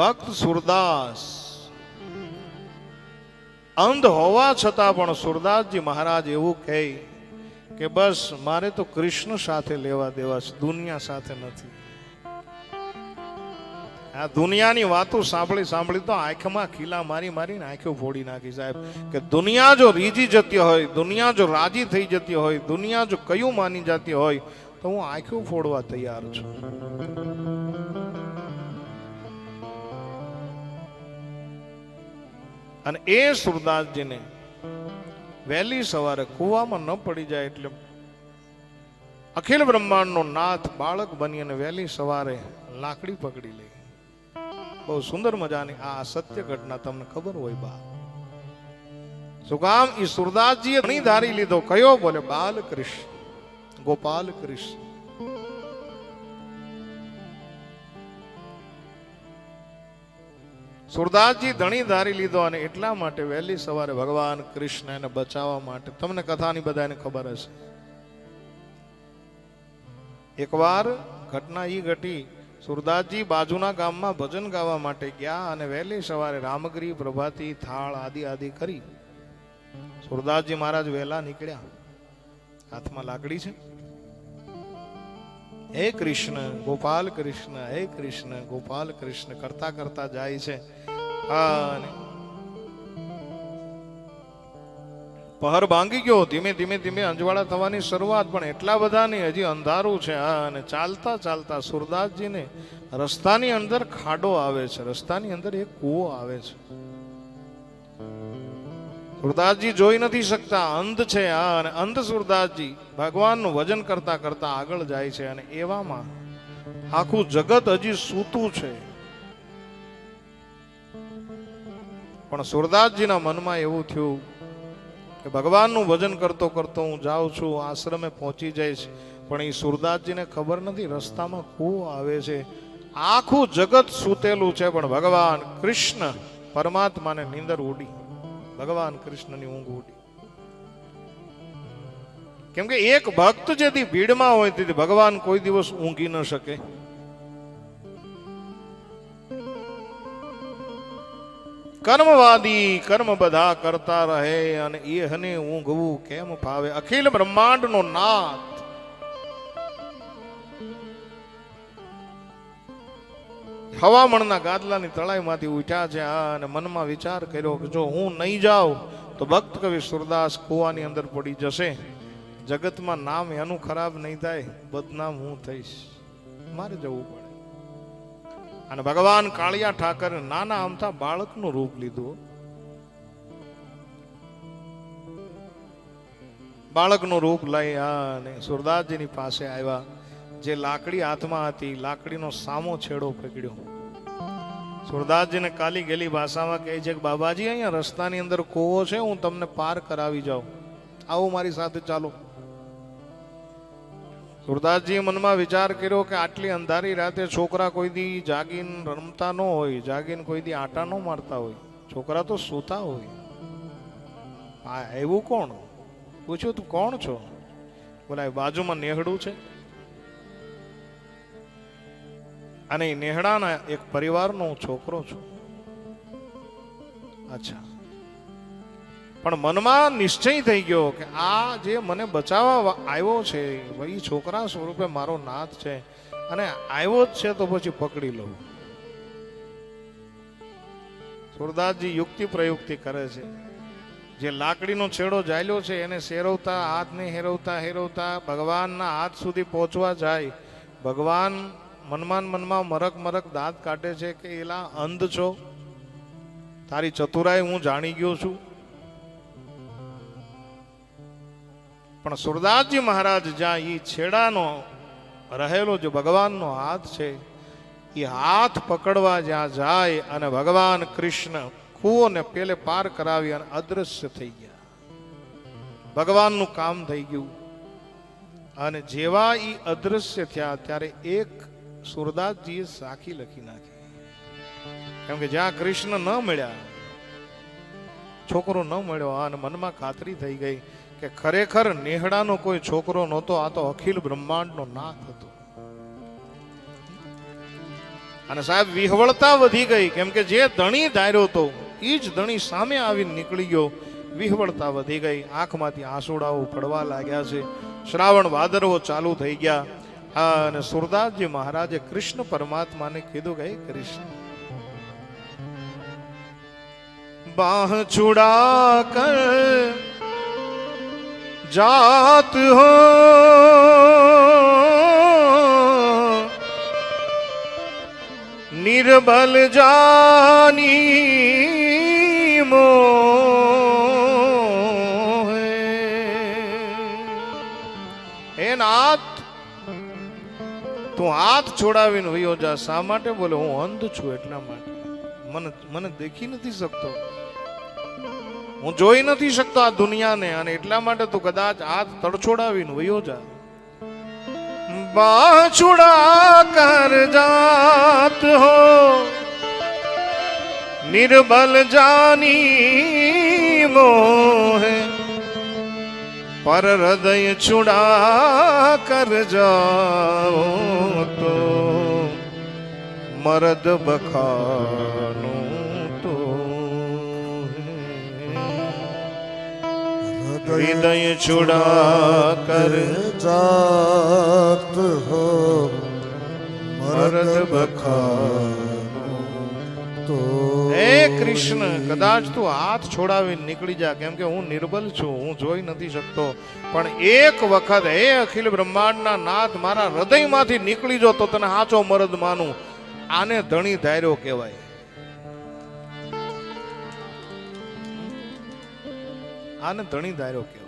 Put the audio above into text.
ભક્ત સુરદાસ. અંધ હોવા છતાં પણ સુરદાસજી મહારાજ એવું કહે કે બસ મારે તો કૃષ્ણ સાથે લેવા દેવા છે, દુનિયા સાથે નથી. આ દુનિયાની વાતો સાંભળી સાંભળી તો આંખમાં ખીલા મારી મારીને આંખો ફોડી નાખી સાહેબ. કે દુનિયા જો રીજી જતી હોય, દુનિયા જો રાજી થઈ જતી હોય, દુનિયા જો કયું માની જતી હોય, તો હું આંખો ફોડવા તૈયાર છું. અને એ સુરદાસજીને વહેલી સવારે કૂવામાં ન પડી જાય એટલે અખિલ બ્રહ્માંડનો નાથ બાળક બની અને વહેલી સવારે લાકડી પકડી લે. બહુ સુંદર મજાની આ સત્ય ઘટના તમને ખબર હોય બા. શું કામ? એ સુરદાસજીએ ઘણી ધારી લીધો. કયો? બોલે, બાલકૃષ્ણ. ગોપાલ કૃષ્ણ સુરદાસજી ધણી ધારી લીધો અને એટલા માટે વહેલી સવારે ભગવાન કૃષ્ણ એને બચાવવા માટે, તમને કથાની બધાને ખબર હશે. એકવાર ઘટના એ ઘટી, સુરદાસજી બાજુના ગામમાં ભજન ગાવા માટે ગયા અને વહેલી સવારે રામગીરી, પ્રભાતી, થાળ આદિ આદિ કરી. સુરદાસજી મહારાજ વહેલા નીકળ્યા. હાથમાં લાકડી છે. હે કૃષ્ણ, ગોપાલ કૃષ્ણ, હે કૃષ્ણ, ગોપાલ કૃષ્ણ, કરતા કરતા જાય છે. અને પહર ભાંગી ગયો, ધીમે ધીમે ધીમે અંજવાળા થવાની શરૂઆત, પણ એટલા બધા નહીં હજી અંધારું છે. હા, અને ચાલતા ચાલતા સુરદાસજીને રસ્તાની અંદર ખાડો આવે છે. રસ્તાની અંદર એક કૂવો આવે છે. સુરદાસજી જોઈ નથી શકતા, અંધ છે આ અને અંધ સુરદાસજી ભગવાનનું વજન કરતા કરતા આગળ જાય છે અને એવામાં આખું જગત હજી સૂતું છે. પણ સુરદાસજીના મનમાં એવું થયું કે ભગવાનનું ભજન કરતો કરતો હું જાઉં છું, આશ્રમે પહોંચી જઈશ, પણ એ સુરદાસજીને ખબર નથી રસ્તામાં કૂવો આવે છે. આખું જગત સૂતેલું છે, પણ ભગવાન કૃષ્ણ પરમાત્માને નીંદર ઉડી. ભગવાન કૃષ્ણની ઊંઘ ઉડી. કેમ કે એક ભક્ત જેથી ભીડમાં હોય તેથી ભગવાન કોઈ દિવસ ઊંઘી ન શકે. કર્મવાદી કર્મ બધા કરતા રહે અને એ હને ઊંઘવું કેમ ફાવે? અખિલ બ્રહ્માંડનો નાથ. હવામણના ગાદલાની તળાઈમાંથી ઉઠ્યા છે આ અને મનમાં વિચાર કર્યો કે જો હું નહીં જાઉં, તો ભક્ત કવિ સુરદાસ કુવાની અંદર પડી જશે. જગતમાં નામ એનું ખરાબ નહીં થાય, બદનામ હું થઈશ. મારે જવું પડે. અને ભગવાન કાળિયા ઠાકરે નાના અમથા બાળકનું રૂપ લીધું. બાળકનું રૂપ લઈ અને સુરદાસજીની પાસે આવ્યા. જે લાકડી હાથમાં હતી, લાકડીનો સામો છેડો પકડ્યો. સુરદાસજીને કાલી ગેલી ભાષામાં કહે છે કે, બાબાજી, અહીંયા રસ્તાની અંદર કૂવો છે, હું તમને પાર કરાવી જાઉં. આવો મારી સાથે ચાલો. સુરદાસજીએ મનમાં વિચાર કર્યો કે આટલી અંધારી રાતે છોકરા કોઈ દી જાગીને રમતા ન હોય, જાગીને કોઈ દી આટા ન મારતા હોય. છોકરા તો સૂતા હોય. આ એવું કોણ? પૂછ્યું, તું કોણ છો? બોલા બાજુમાં નેહડું છે. અને એ નેહડાના એક પરિવારનો હું છોકરો છું. અચ્છા. પણ મનમાં નિશ્ચય થઈ ગયો કે આ જે મને બચાવવા આવ્યો છે એ છોકરા સ્વરૂપે મારો નાથ છે અને આવ્યો જ છે તો પછી પકડી લઉં. સુરદાસજી યુક્તિ પ્રયુક્તિ કરે છે. જે લાકડીનો છેડો જાયલો છે એને શેરવતા હાથને હેરવતા હેરવતા ભગવાનના હાથ સુધી પહોંચવા જાય. ભગવાન મનમાં મનમાં મરક મરક દાંત કાઢે છે કે એલા અંધ છો? તારી ચતુરાઈ હું જાણી ગયો છું. પણ સુરદાસજી મહારાજ જ્યાં એ છેડાનો રહેલો જે ભગવાનનો હાથ છે એ હાથ પકડવા જ્યાં જાય અને ભગવાન કૃષ્ણ કૂવોને પેલે પાર કરાવી અને અદ્રશ્ય થઈ ગયા. ભગવાનનું કામ થઈ ગયું. અને જેવા એ અદ્રશ્ય થયા, ત્યારે એક સુરદાસજીએ સાખી લખી નાખી. કેમ કે જ્યાં કૃષ્ણ ન મળ્યા, છોકરો ન મળ્યો અને મનમાં ખાતરી થઈ ગઈ કે ખરેખર નેહડાનો કોઈ છોકરો નહોતો, આ તો અખિલ બ્રહ્માંડનો નાથ હતો. અને સાહેબ, વિહવળતા વધી ગઈ, કેમ કે જે ધણી ધાર્યો હતો એ જ ધણી સામે આવીને નીકળી ગયો, વિહવળતા વધી ગઈ, આંખમાંથી આંસુડાઓ પડવા લાગ્યા છે, શ્રાવણ વાદરવો ચાલુ થઈ ગયા અને સુરદાસજી મહારાજે કૃષ્ણ પરમાત્માને કીધું કે કૃષ્ણ, બાહ છુડા કર, જાત હો, નિર્બલ જાની મો તું હાથ છોડાવીને વયો જા. શા માટે? બોલે, હું અંધ છું એટલા માટે. મને મને દેખી નથી શકતો. હું જોઈ નથી શકતો આ દુનિયાને અને એટલા માટે તું કદાચ હાથ તડછોડાવીને વયો જા. બાછુડા કર જાત હો. નિર્બલ જાની મોહે. પર હૃદય છુડા કર જાઓ તો. મરદ બખાનું તો. હૃદય છુડા કર જાત હો. મરદ હે કૃષ્ણ, કદાચ તું હાથ છોડાવીને નીકળી જા, કેમ કે હું નિર્બલ છું, હું જોઈ નથી શકતો. પણ એક વખત, હે અખિલ બ્રહ્માંડના નાથ, મારા હૃદયમાંથી નીકળી જો તો તને સાચો મરદ માનું. આને ધણી ધાર્યો કહેવાય. આને ધણી ધાર્યો કહેવાય.